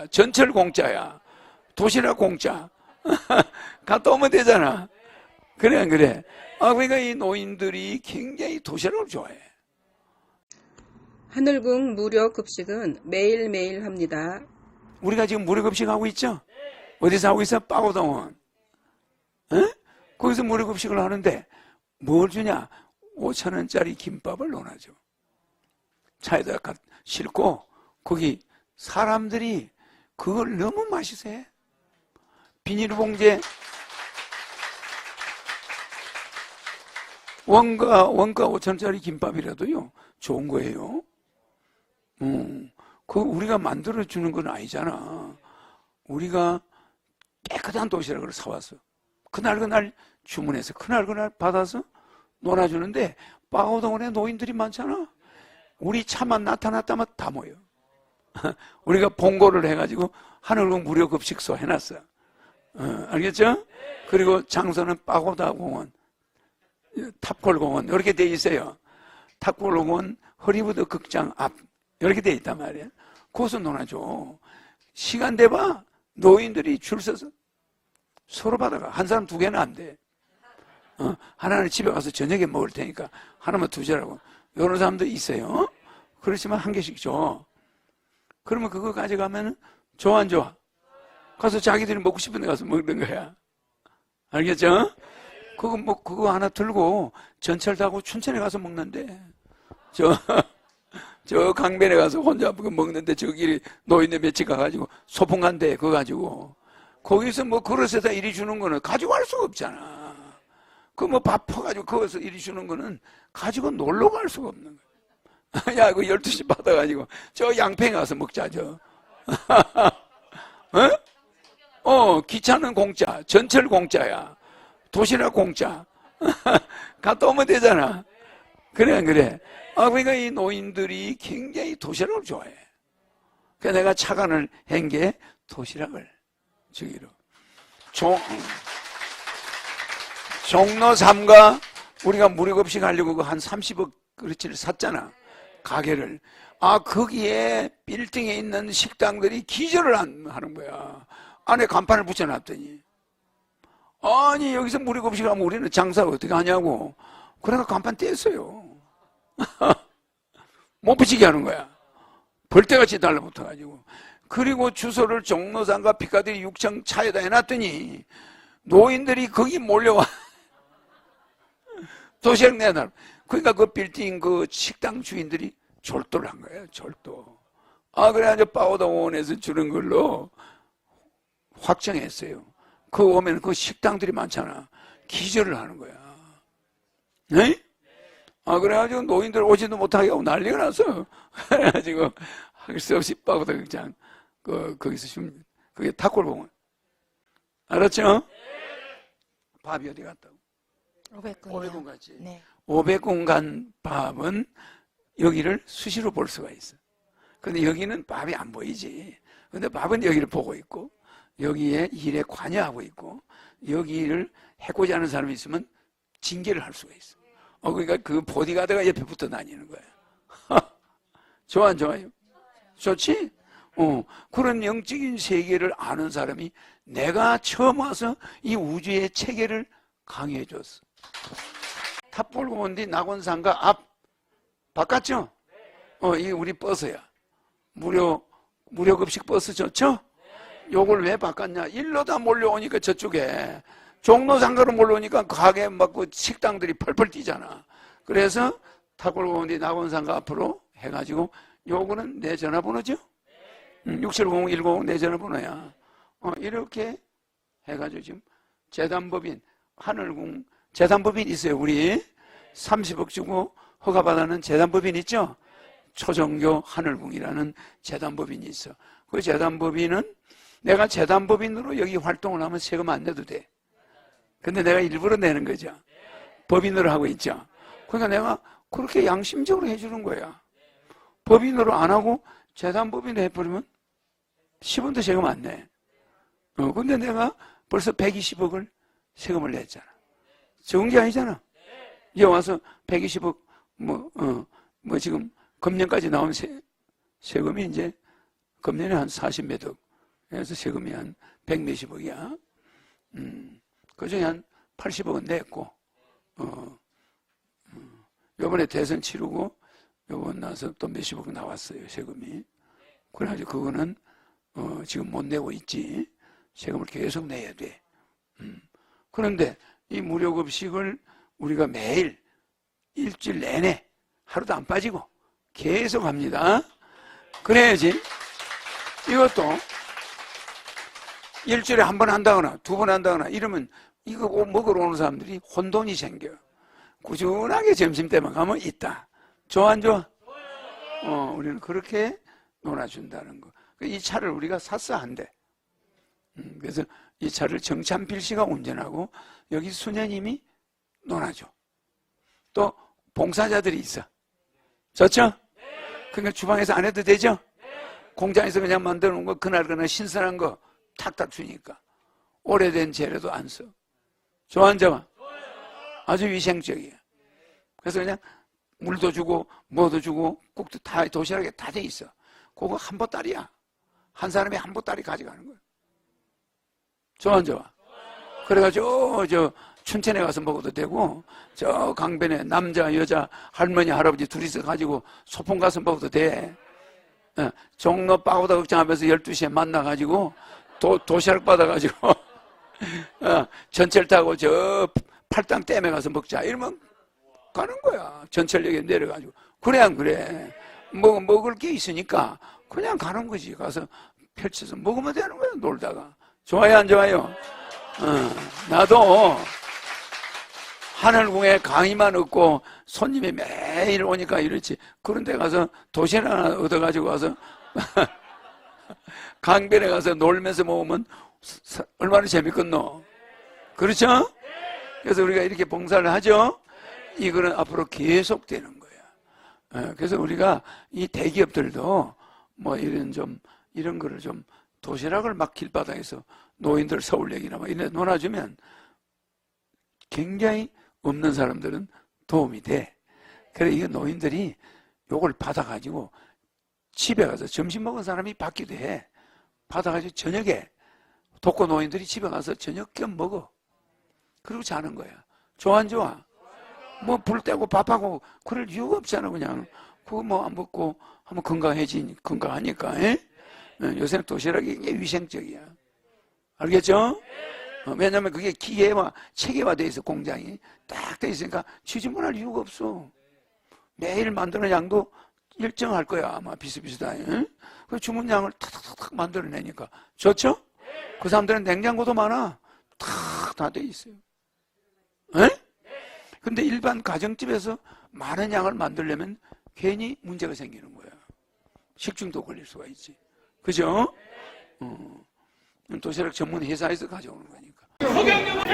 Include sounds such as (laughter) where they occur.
공짜, 전철 공짜야. 도시락 공짜. (laughs) 갔다 오면 되잖아. 그래, 안 그래? 아, 그러니까 이 노인들이 굉장히 도시락을 좋아해. 하늘궁 무료 급식은 매일매일 합니다. 우리가 지금 무료 급식 하고 있죠? 어디서 하고 있어? 빠고동원. 에? 거기서 무료 급식을 하는데 뭘 주냐? 5천원짜리 김밥을 넣어놔줘. 차에다 가 싣고 거기 사람들이 그걸 너무 맛있어해. 비닐봉지에 원가, 원가 5천원짜리 김밥이라도요, 좋은 거예요. 음, 그 우리가 만들어 주는 건 아니잖아. 우리가 깨끗한 도시락을 사왔어. 그날 그날 주문해서 그날 그날 받아서 놀아주는데 빠오동원에 노인들이 많잖아. 우리 차만 나타났다면 다 모여. (laughs) 우리가 봉고를 해가지고 하늘공 무료 급식소 해놨어. 어, 알겠죠? 그리고 장소는 빠고다 공원, 탑골 공원 이렇게 돼 있어요. 탑골 공원 허리부드 극장 앞 이렇게 돼 있단 말이야. 거기서 놀아줘. 시간 돼봐. 노인들이 줄 서서 서로 받아가. 한 사람 두 개는 안 돼. 어, 하나는 집에 가서 저녁에 먹을 테니까 하나만 두자라고. 이런 사람도 있어요. 그렇지만 한 개씩 줘. 그러면 그거 가져가면 좋아, 안 좋아? 가서 자기들이 먹고 싶은 데 가서 먹는 거야. 알겠죠? 그거 뭐, 그거 하나 들고 전철 타고 춘천에 가서 먹는데. 저, (laughs) 저 강변에 가서 혼자 먹는데 저기 노인네 며칠 가가지고 소풍 간대 그거 가지고 거기서 뭐 그릇에다 이리 주는 거는 가지고 갈 수가 없잖아. 그 뭐 밥 퍼가지고 거기서 이리 주는 거는 가지고 놀러 갈 수가 없는 거야. (laughs) 야, 그 12시 받아가지고 저 양평에 가서 먹자, 저. (laughs) 어? 어, 기차는 공짜, 전철 공짜야. 도시락 공짜. (laughs) 갔다 오면 되잖아. 그래, 안 그래? 아, 그러니까 이 노인들이 굉장히 도시락을 좋아해. 그래서 내가 차관을 한 게 도시락을 주기로. 종, 종로 3가 우리가 무료급식 하려고 그한 30억 그렇지를 샀잖아. 가게를. 아, 거기에 빌딩에 있는 식당들이 기절을 안 하는 거야. 안에 간판을 붙여놨더니. 아니, 여기서 무료급식 하면 우리는 장사를 어떻게 하냐고. 그래가 간판 뗐어요. (laughs) 못 붙이게 하는 거야. 벌떼같이 달라붙어가지고. 그리고 주소를 종로산과 피카디리 6층 차에다 해놨더니 노인들이 거기 몰려와. (laughs) 도시락 내놔. 그러니까 그 빌딩 그 식당 주인들이 졸도를 한 거예요. 졸도. 아, 그래가지고 빠오동원에서 주는 걸로 확정했어요. 그 오면 그 식당들이 많잖아. 기절을 하는 거야. 네? 아, 그래가지고 노인들 오지도 못하게 하고 난리가 났어. (laughs) 그래가지고 할수 없이 빠고다 극장, 그, 거기서 좀, 그게 탁골공원. 알았죠? 밥이 어디 갔다고? 500군. 500원 갔지? 네. 500원 간 밥은 여기를 수시로 볼 수가 있어. 근데 여기는 밥이 안 보이지. 근데 밥은 여기를 보고 있고, 여기에 일에 관여하고 있고, 여기를 해고자 하는 사람이 있으면 징계를 할 수가 있어. 어, 그러니까 그 보디가드가 옆에 붙어 다니는 거야. (laughs) 좋아, 안 좋아요? 좋지? 어, 그런 영적인 세계를 아는 사람이 내가 처음 와서 이 우주의 체계를 강의해 줬어. 탑골공원디 낙원상가 앞 바꿨죠? 어, 이게 우리 버스야. 무료, 무료 급식 버스 좋죠? 요걸 왜 바꿨냐? 일로 다 몰려오니까 저쪽에 종로 상가로 몰려오니까 가게 막그 식당들이 펄펄 뛰잖아. 그래서 탑골공원디 낙원상가 앞으로 해가지고 요거는 내 전화번호죠? 음, 670150내 전화번호야. 어, 이렇게 해가지고 지금 재단법인 하늘궁 재단법인 있어요. 우리 30억 주고 허가받아는 재단법인 있죠? 초정교 하늘궁이라는 재단법인이 있어. 그 재단법인은 내가 재단법인으로 여기 활동을 하면 세금 안 내도 돼. 근데 내가 일부러 내는 거죠. 법인으로 하고 있죠. 그러니까 내가 그렇게 양심적으로 해주는 거야. 법인으로 안 하고 재단법인으로 해버리면 10원도 세금 안 내. 어, 근데 내가 벌써 120억을 세금을 냈잖아. 적은 게 아니잖아. 이제 와서 120억, 뭐, 어, 뭐 지금 금년까지 나온 세, 세금이 이제 금년에 한 40몇 억 그래서 세금이 한 100몇십억이야. 음, 그 중에 한 80억은 냈고, 어, 음, 요번에 대선 치르고, 요번 나서 또 몇십억 나왔어요, 세금이. 그래가지고 그거는, 어, 지금 못 내고 있지. 세금을 계속 내야 돼. 음. 그런데 이 무료급식을 우리가 매일 일주일 내내 하루도 안 빠지고 계속 합니다. 그래야지 이것도 일주일에 한 번 한다거나 두 번 한다거나 이러면 이거 오- 먹으러 오는 사람들이 혼돈이 생겨. 꾸준하게 점심 때만 가면 있다. 좋아 안 좋아? 어, 우리는 그렇게 놀아준다는 거. 이 차를 우리가 샀어 한 대. 음, 그래서 이 차를 정찬필 씨가 운전하고 여기 수녀님이 놀아줘. 또 봉사자들이 있어. 좋죠? 그러니까 주방에서 안 해도 되죠? 공장에서 그냥 만들어 놓은 거 그날 그날 신선한 거 탁탁 주니까 오래된 재료도 안 써. 좋아 안 좋아? 아주 위생적이야. 그래서 그냥 물도 주고 뭐도 주고 국도 다 도시락에 다 돼 있어. 그거 한 보따리야. 한 사람이 한 보따리 가져가는 거야. 좋아 안 좋아? 그래가지고 저 춘천에 가서 먹어도 되고 저 강변에 남자 여자 할머니 할아버지 둘이서 가지고 소풍 가서 먹어도 돼. 어, 종로 빠고다 걱정하면서 12시에 만나가지고 도, 도시락 받아가지고 (laughs) 어, 전철 타고 저 팔당 댐에 가서 먹자. 이러면 가는 거야. 전철역에 내려가지고. 그래 안 그래? 먹, 먹을 게 있으니까 그냥 가는 거지. 가서 펼쳐서 먹으면 되는 거야 놀다가. 좋아요 안 좋아요? 어, 나도 하늘궁에 강의만 얻고 손님이 매일 오니까 이렇지. 그런 데 가서 도시락 하나 얻어가지고 가서 (laughs) 강변에 가서 놀면서 먹으면 사- 얼마나 재밌겠노? 그렇죠? 그래서 우리가 이렇게 봉사를 하죠? 이거는 앞으로 계속 되는 거야. 어, 그래서 우리가 이 대기업들도 뭐 이런 좀 이런 거를 좀 도시락을 막 길바닥에서 노인들 서울역이나 막 이런 데 놀아주면 굉장히 없는 사람들은 도움이 돼. 그래, 이거 노인들이 요걸 받아가지고 집에 가서 점심 먹은 사람이 받기도 해. 받아가지고 저녁에 독거 노인들이 집에 가서 저녁 겸 먹어. 그리고 자는 거야. 좋아, 안 좋아? 뭐 불 떼고 밥하고 그럴 이유가 없잖아, 그냥. 그거 뭐 안 먹고 하면 건강해지, 건강하니까, 예? 어, 요새는 도시락이 위생적이야. 알겠죠? 어, 왜냐면 그게 기계화, 체계화돼 있어, 공장이. 딱 돼 있으니까 지저분할 이유가 없어. 매일 만드는 양도 일정할 거야, 아마 비슷비슷하게. 응? 그 주문 양을 탁탁탁 만들어내니까. 좋죠? 그 사람들은 냉장고도 많아. 탁 다 돼 있어요. 에? 근데 일반 가정집에서 많은 양을 만들려면 괜히 문제가 생기는 거야. 식중독 걸릴 수가 있지. 그죠? 어. 도시락 전문 회사에서 가져오는 거니까.